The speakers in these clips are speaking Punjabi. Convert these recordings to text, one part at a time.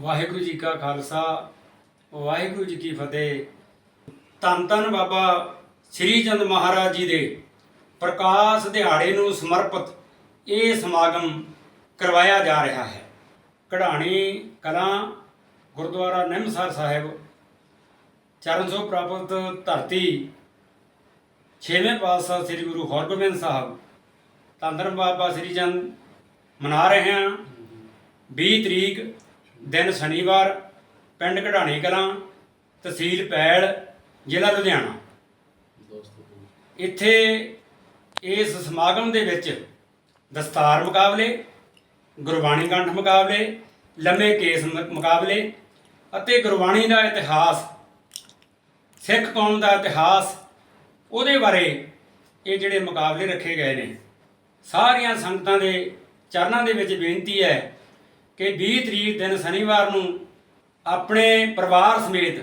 ਵਾਹਿਗੁਰੂ ਜੀ ਕਾ ਖਾਲਸਾ, ਵਾਹਿਗੁਰੂ ਜੀ ਕੀ ਫਤਿਹ। ਧੰਨ ਧੰਨ ਬਾਬਾ ਸ੍ਰੀ ਚੰਦ ਮਹਾਰਾਜ ਜੀ ਦੇ ਪ੍ਰਕਾਸ਼ ਦਿਹਾੜੇ ਨੂੰ ਸਮਰਪਿਤ ਇਹ ਸਮਾਗਮ ਕਰਵਾਇਆ ਜਾ ਰਿਹਾ ਹੈ। ਕਢਾਣੀ ਕਲਾਂ ਗੁਰਦੁਆਰਾ ਨਿੰਮਸਰ ਸਾਹਿਬ, ਚਰਨ ਸੋ ਪ੍ਰਾਪਤ ਧਰਤੀ, ਛੇਵੇਂ ਪਾਤਸ਼ਾਹ ਸ੍ਰੀ ਗੁਰੂ ਹਰਗੋਬਿੰਦ ਸਾਹਿਬ। ਧੰਨ ਧੰਨ ਬਾਬਾ ਸ੍ਰੀ ਚੰਦ, ਮਨਾ ਰਹੇ ਹਾਂ। 20 ਤਰੀਕ ਦਿਨ ਸ਼ਨੀਵਾਰ, ਪਿੰਡ ਕਢਾਣੀ ਕਲਾਂ, ਤਹਿਸੀਲ ਪੈਲ, ਜ਼ਿਲ੍ਹਾ ਲੁਧਿਆਣਾ। ਇੱਥੇ ਇਸ ਸਮਾਗਮ ਦੇ ਵਿੱਚ ਦਸਤਾਰ ਮੁਕਾਬਲੇ, ਗੁਰਬਾਣੀ ਕੰਠ ਮੁਕਾਬਲੇ, ਲੰਮੇ ਕੇਸ ਮੁਕਾਬਲੇ ਅਤੇ ਗੁਰਬਾਣੀ ਦਾ ਇਤਿਹਾਸ, ਸਿੱਖ ਕੌਮ ਦਾ ਇਤਿਹਾਸ, ਉਹਦੇ ਬਾਰੇ ਇਹ ਜਿਹੜੇ ਮੁਕਾਬਲੇ ਰੱਖੇ ਗਏ ਨੇ, ਸਾਰੀਆਂ ਸੰਗਤਾਂ ਦੇ ਚਰਨਾਂ ਦੇ ਵਿੱਚ ਬੇਨਤੀ ਹੈ ਕਿ 20 ਤਰੀਕ ਦਿਨ ਸ਼ਨੀਵਾਰ ਨੂੰ ਆਪਣੇ ਪਰਿਵਾਰ ਸਮੇਤ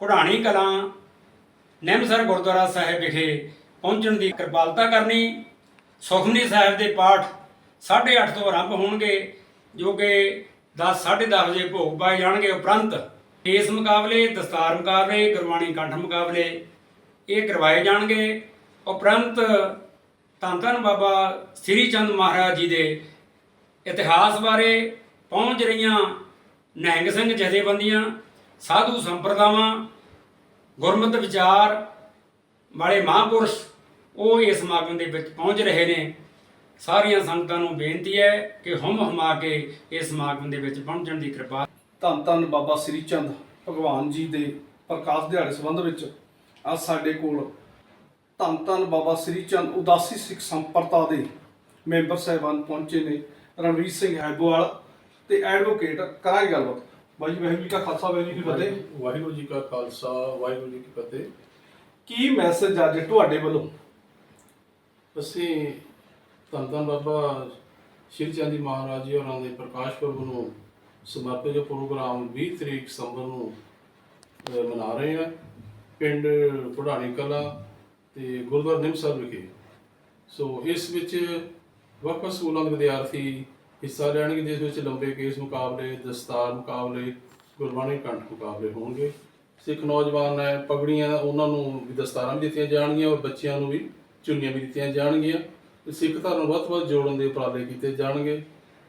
ਕੁਢਾਣੀ ਕਲਾਂ ਨਿਮਸਰ ਗੁਰਦੁਆਰਾ ਸਾਹਿਬ ਵਿਖੇ ਪਹੁੰਚਣ ਦੀ ਕਿਰਪਾਲਤਾ ਕਰਨੀ, ਸੁਖਮਨੀ ਸਾਹਿਬ ਦੇ ਪਾਠ 8:30 ਤੋਂ ਆਰੰਭ ਹੋਣਗੇ, ਜੋ ਕਿ 10 10:30 ਵਜੇ ਭੋਗ ਪਾਏ ਜਾਣਗੇ। ਉਪਰੰਤ ਕੇਸ ਮੁਕਾਬਲੇ, ਦਸਤਾਰ ਮੁਕਾਬਲੇ, ਗੁਰਬਾਣੀ ਕੰਠ ਮੁਕਾਬਲੇ ਇਹ ਕਰਵਾਏ ਜਾਣਗੇ। ਉਪਰੰਤ ਧੰਨ ਧੰਨ ਬਾਬਾ ਸ੍ਰੀ ਚੰਦ ਮਹਾਰਾਜ ਜੀ ਦੇ ਇਤਿਹਾਸ ਬਾਰੇ ਪਹੁੰਚ ਰਹੀਆਂ ਨਹਿੰਗ ਸਿੰਘ ਜਥੇਬੰਦੀਆਂ, ਸਾਧੂ ਸੰਪਰਦਾਵਾਂ, ਗੁਰਮਤ ਵਿਚਾਰ ਵਾਲੇ ਮਹਾਂਪੁਰਸ਼, ਉਹ ਇਸ ਸਮਾਗਮ ਦੇ ਵਿੱਚ ਪਹੁੰਚ ਰਹੇ ਨੇ। ਸਾਰੀਆਂ ਸੰਗਤਾਂ ਨੂੰ ਬੇਨਤੀ ਹੈ ਕਿ ਹਮ ਹਮਾ ਕੇ ਇਸ ਸਮਾਗਮ ਦੇ ਵਿੱਚ ਪਹੁੰਚਣ ਦੀ ਕਿਰਪਾ ਧੰਨ ਧੰਨ ਬਾਬਾ ਸ੍ਰੀ ਚੰਦ ਭਗਵਾਨ ਜੀ ਦੇ ਪ੍ਰਕਾਸ਼ ਦਿਹਾੜੇ ਸੰਬੰਧ ਵਿੱਚ ਅੱਜ ਸਾਡੇ ਕੋਲ ਧੰਨ ਧੰਨ ਬਾਬਾ ਸ੍ਰੀ ਚੰਦ ਉਦਾਸੀ ਸਿੱਖ ਸੰਪਰਦਾ ਦੇ ਮੈਂਬਰ ਸਾਹਿਬਾਨ ਪਹੁੰਚੇ ਨੇ। ਰਣਵੀਰ ਸਿੰਘ ਹੈਬੋਵਾਲ ਤੇ ਐਡਵੋਕੇਟ ਕਰਾਂਗੇ ਗੱਲਬਾਤ। ਬਾਈ ਜੀ ਵਾਹਿਗੁਰੂ ਜੀ ਕਾ ਖਾਲਸਾ ਵਾਹਿਗੁਰੂ ਜੀ ਕੀ ਫਤਿਹ। ਵਾਹਿਗੁਰੂ ਜੀ ਕਾ ਖਾਲਸਾ ਵਾਹਿਗੁਰੂ ਜੀ ਕੀ ਫਤਿਹ। ਕੀ ਮੈਸੇਜ ਅੱਜ ਤੁਹਾਡੇ ਵੱਲੋਂ? ਅਸੀਂ ਧੰਨ ਧੰਨ ਬਾਬਾ ਸ਼੍ਰੀ ਚੰਦੀ ਮਹਾਰਾਜ ਜੀ ਹੋਰਾਂ ਦੇ ਪ੍ਰਕਾਸ਼ ਪੁਰਬ ਨੂੰ ਸਮਰਪਿਤ ਜੋ ਪ੍ਰੋਗਰਾਮ 20 ਤਰੀਕ ਸਤੰਬਰ ਨੂੰ ਅਹ, ਮਨਾ ਰਹੇ ਹਾਂ। ਪਿੰਡ ਪੁਢਾਣੀ ਕਲਾ ਤੇ ਗੁਰਦੁਆਰਾ ਨਿਮਸਰ ਵਿਖੇ। ਸੋ ਇਸ ਵਿੱਚ ਵੱਖ ਵੱਖ ਸਕੂਲਾਂ ਦੇ ਵਿਦਿਆਰਥੀ ਹਿੱਸਾ ਲੈਣਗੇ, ਜਿਸ ਵਿੱਚ ਲੰਬੇ ਕੇਸ ਮੁਕਾਬਲੇ, ਦਸਤਾਰ ਮੁਕਾਬਲੇ, ਗੁਰਬਾਣੀ ਕੰਠ ਮੁਕਾਬਲੇ ਹੋਣਗੇ। ਸਿੱਖ ਨੌਜਵਾਨ ਹੈ, ਪਗੜੀਆਂ ਉਹਨਾਂ ਨੂੰ ਵੀ ਦਸਤਾਰਾਂ ਵੀ ਦਿੱਤੀਆਂ ਜਾਣਗੀਆਂ ਔਰ ਬੱਚਿਆਂ ਨੂੰ ਵੀ ਚੁੰਨੀਆਂ ਵੀ ਦਿੱਤੀਆਂ ਜਾਣਗੀਆਂ। ਤੇ ਸਿੱਖ ਧਰਮ ਨੂੰ ਵੱਧ ਵੱਧ ਜੋੜਨ ਦੇ ਉਪਰਾਲੇ ਕੀਤੇ ਜਾਣਗੇ।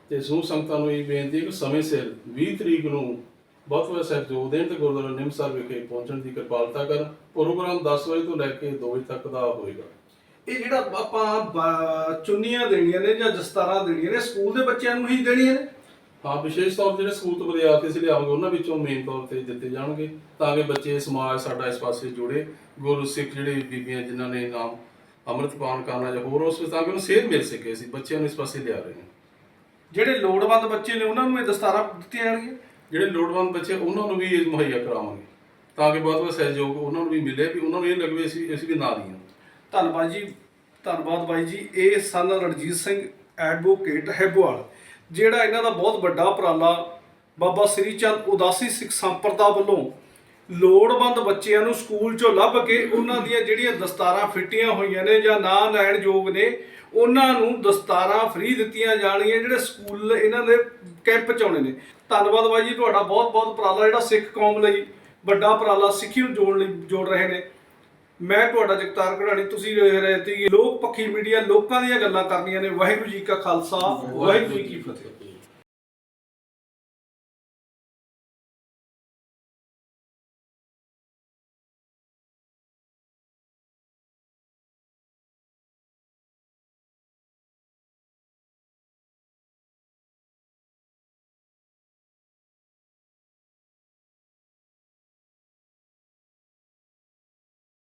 ਤੇ ਸਮੂਹ ਸੰਗਤਾਂ ਨੂੰ ਇਹ ਬੇਨਤੀ ਹੈ ਕਿ ਸਮੇਂ ਸਿਰ 20 ਤਰੀਕ ਨੂੰ ਵੱਧ ਤੋਂ ਵੱਧ ਸਹਿਯੋਗ ਦੇਣ ਤੇ ਗੁਰਦੁਆਰਾ ਨਿਮਸਰ ਵਿਖੇ ਪਹੁੰਚਣ ਦੀ ਕਿਰਪਾਲਤਾ ਕਰਨ। ਪ੍ਰੋਗਰਾਮ 10 ਵਜੇ ਤੋਂ ਲੈ ਕੇ 2 ਵਜੇ ਤੱਕ ਦਾ ਹੋਏਗਾ। ਇਹ ਜਿਹੜਾ ਆਪਾਂ ਚੁੰਨੀਆਂ ਦੇਣੀਆਂ ਨੇ ਜਾਂ ਦਸਤਾਰਾਂ ਦੇਣੀਆਂ ਨੇ ਸਕੂਲ ਦੇ ਬੱਚਿਆਂ ਨੂੰ ਹੀ ਦੇਣੀਆਂ ਨੇ? ਹਾਂ ਵਿਸ਼ੇਸ਼ ਤੌਰ ਤੇ ਜਿਹੜੇ ਸਕੂਲ ਤੋਂ ਵਿਦਿਆਰਥੀ ਅਸੀਂ ਲਿਆਵਾਂਗੇ ਉਹਨਾਂ ਵਿੱਚੋਂ ਮੇਨ ਤੌਰ ਤੇ ਦਿੱਤੇ ਜਾਣਗੇ ਤਾਂ ਕਿ ਬੱਚੇ ਸਮਾਜ ਸਾਡਾ ਇਸ ਪਾਸੇ ਜੁੜੇ ਗੁਰੂ ਸਿੱਖ ਜਿਹੜੇ ਬੀਬੀਆਂ ਜਿਨ੍ਹਾਂ ਨੇ ਨਾਮ ਅੰਮ੍ਰਿਤ ਪਾਨ ਕਰਨਾ ਜਾਂ ਹੋਰ ਉਸ ਵਿੱਚ ਤਾਂ ਕਿ ਉਹਨੂੰ ਸੇਧ ਮਿਲ ਸਕੇ ਅਸੀਂ ਬੱਚਿਆਂ ਨੂੰ ਇਸ ਪਾਸੇ ਲਿਆ ਰਹੇ ਹਾਂ। ਜਿਹੜੇ ਲੋੜਵੰਦ ਬੱਚੇ ਨੇ ਉਹਨਾਂ ਨੂੰ ਇਹ ਦਸਤਾਰਾਂ ਦਿੱਤੀਆਂ ਜਾਣਗੀਆਂ? ਜਿਹੜੇ ਲੋੜਵੰਦ ਬੱਚੇ ਉਹਨਾਂ ਨੂੰ ਵੀ ਇਹ ਮੁਹੱਈਆ ਕਰਾਵਾਂਗੇ ਤਾਂ ਕਿ ਬਹੁਤ ਬਹੁਤ ਸਹਿਯੋਗ ਉਹਨਾਂ ਨੂੰ ਵੀ ਮਿਲੇ ਵੀ ਉਹਨਾਂ ਨੂੰ ਇਹ ਲੱਗੇ ਅਸੀਂ ਅਸੀਂ ਵੀ ਨਾਲ ਹੀ ਹਾਂ ਧੰਨਵਾਦ ਜੀ, ਧੰਨਵਾਦ ਬਾਈ ਜੀ। ਇਹ ਸਨ ਰਣਜੀਤ ਸਿੰਘ ਐਡਵੋਕੇਟ ਹੈਬੋਵਾਲ, ਜਿਹੜਾ ਇਹਨਾਂ ਦਾ ਬਹੁਤ ਵੱਡਾ ਉਪਰਾਲਾ ਬਾਬਾ ਸ੍ਰੀ ਚੰਦ ਉਦਾਸੀ ਸਿੱਖ ਸੰਪਰਦਾ ਵੱਲੋਂ ਲੋੜਵੰਦ ਬੱਚਿਆਂ ਨੂੰ ਸਕੂਲ ਚੋਂ ਲੱਭ ਕੇ ਉਹਨਾਂ ਦੀਆਂ ਜਿਹੜੀਆਂ ਦਸਤਾਰਾਂ ਫਿੱਟੀਆਂ ਹੋਈਆਂ ਨੇ ਜਾਂ ਨਾ ਲੈਣ ਯੋਗ ਨੇ, ਉਹਨਾਂ ਨੂੰ ਦਸਤਾਰਾਂ ਫ੍ਰੀ ਦਿੱਤੀਆਂ ਜਾਣਗੀਆਂ ਜਿਹੜੇ ਸਕੂਲ ਇਹਨਾਂ ਦੇ ਕੈਂਪ ਚ ਆਉਣੇ ਨੇ। ਧੰਨਵਾਦ ਬਾਈ ਜੀ, ਤੁਹਾਡਾ ਬਹੁਤ ਬਹੁਤ ਉਪਰਾਲਾ ਜਿਹੜਾ ਸਿੱਖ ਕੌਮ ਲਈ ਵੱਡਾ ਉਪਰਾਲਾ ਸਿੱਖੀ ਨੂੰ ਜੋੜ ਲਈ ਜੋੜ ਰਹੇ ਨੇ। ਮੈਂ ਤੁਹਾਡਾ ਜਗਤਾਰ ਕਢਾਣੀ ਤੁਸੀਂ ਰਹੇ ਰਹੇ ਤੇ ਲੋਕ ਪੱਖੀ ਮੀਡੀਆ ਲੋਕਾਂ ਦੀਆਂ ਗੱਲਾਂ ਕਰਨੀਆਂ ਨੇ। ਵਾਹਿਗੁਰੂ ਜੀ ਕਾ ਖਾਲਸਾ, ਵਾਹਿਗੁਰੂ ਜੀ ਕੀ ਫਤਿਹ।